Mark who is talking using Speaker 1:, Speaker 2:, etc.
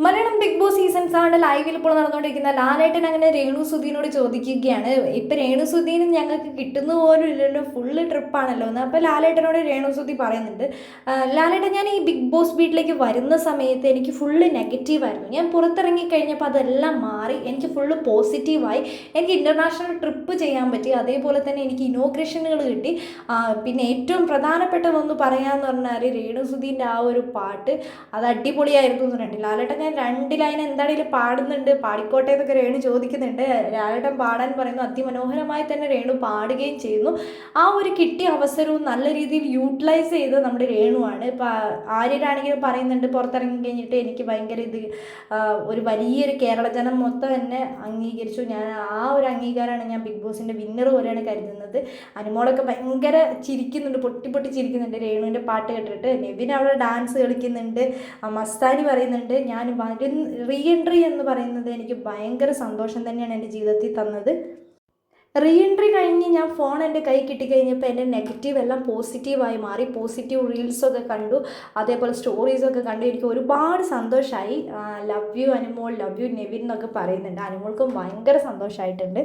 Speaker 1: Malayalam big boss seasons ആണ് ലൈവിൽ ഇപ്പോൾ നടന്നുകൊണ്ടിരിക്കുന്ന ലാലേട്ടൻ അങ്ങനെ രേണു സുധീനോട് ചോദിക്കുകയാണ്. ഇപ്പം രേണു സുധീന് ഞങ്ങൾക്ക് കിട്ടുന്ന പോലും ഇല്ലല്ലോ ഫുള്ള് ട്രിപ്പാണല്ലോ എന്ന്. അപ്പോൾ ലാലേട്ടനോട് രേണു സുധി പറയുന്നുണ്ട് "ആ, ലാലേട്ടൻ ഞാൻ ഈ ബിഗ് ബോസ് വീട്ടിലേക്ക് വരുന്ന സമയത്ത് എനിക്ക് ഫുള്ള് നെഗറ്റീവായിരുന്നു ഞാൻ പുറത്തിറങ്ങി കഴിഞ്ഞപ്പോൾ അതെല്ലാം മാറി എനിക്ക് ഫുള്ള് പോസിറ്റീവായി എനിക്ക് ഇന്റർനാഷണൽ ട്രിപ്പ് ചെയ്യാൻ പറ്റി. അതേപോലെ തന്നെ എനിക്ക് ഇനോഗ്രേഷനുകൾ കിട്ടി. പിന്നെ ഏറ്റവും പ്രധാനപ്പെട്ടതൊന്ന് പറയാമെന്ന് പറഞ്ഞാൽ രേണു സുധീന്റെ ആ ഒരു പാട്ട് അത് അടിപൊളിയായിരുന്നു എന്ന് പറഞ്ഞിട്ട് ലാലേട്ടൻ രണ്ട് ലൈൻ എന്താണെങ്കിലും പാടുന്നുണ്ട്? പാടിക്കോട്ടെ എന്നൊക്കെ രേണു ചോദിക്കുന്നുണ്ട്. ലാലേട്ടൻ പാടാൻ പറയുന്നു അതിമനോഹരമായി തന്നെ രേണു പാടുകയും ചെയ്യുന്നു. ആ ഒരു കിട്ടിയ അവസരവും നല്ല രീതിയിൽ യൂട്ടിലൈസ് ചെയ്ത് നമ്മുടെ രേണുവാണ് ഇപ്പം ആര്യരാണെങ്കിലും പറയുന്നുണ്ട് പുറത്തിറങ്ങി കഴിഞ്ഞിട്ട് എനിക്ക് ഭയങ്കര ഇത് ഒരു വലിയൊരു കേരള ജനം മൊത്തം എന്നെ അംഗീകരിച്ചു. ഞാൻ ആ ഒരു അംഗീകാരമാണ് ഞാൻ ബിഗ് ബോസിന്റെ വിന്നർ പോലെയാണ് കരുതുന്നത്. അനുമോളൊക്കെ ഭയങ്കര ചിരിക്കുന്നുണ്ട് പൊട്ടി പൊട്ടി ചിരിക്കുന്നുണ്ട് രേണുവിന്റെ പാട്ട് കേട്ടിട്ട്. നെവിൻ അവിടെ ഡാൻസ് കളിക്കുന്നുണ്ട്. മസ്താനി പറയുന്നുണ്ട് ഞാൻ വരും റീ എൻട്രി എന്ന് പറയുന്നത് എനിക്ക് ഭയങ്കര സന്തോഷം തന്നെയാണ് എന്റെ ജീവിതത്തിൽ തന്നത്. റീ എൻട്രി കഴിഞ്ഞ് ഞാൻ ഫോൺ എന്റെ കൈ കിട്ടിക്കഴിഞ്ഞപ്പോൾ എന്റെ നെഗറ്റീവ് എല്ലാം പോസിറ്റീവായി മാറി. പോസിറ്റീവ് റീൽസൊക്കെ കണ്ടു. അതേപോലെ സ്റ്റോറീസൊക്കെ കണ്ടു. എനിക്ക് ഒരുപാട് സന്തോഷമായി love you Anumol love you Nevin എന്നൊക്കെ പറയുന്നുണ്ട്. അനുമോൾക്കും ഭയങ്കര സന്തോഷമായിട്ടുണ്ട്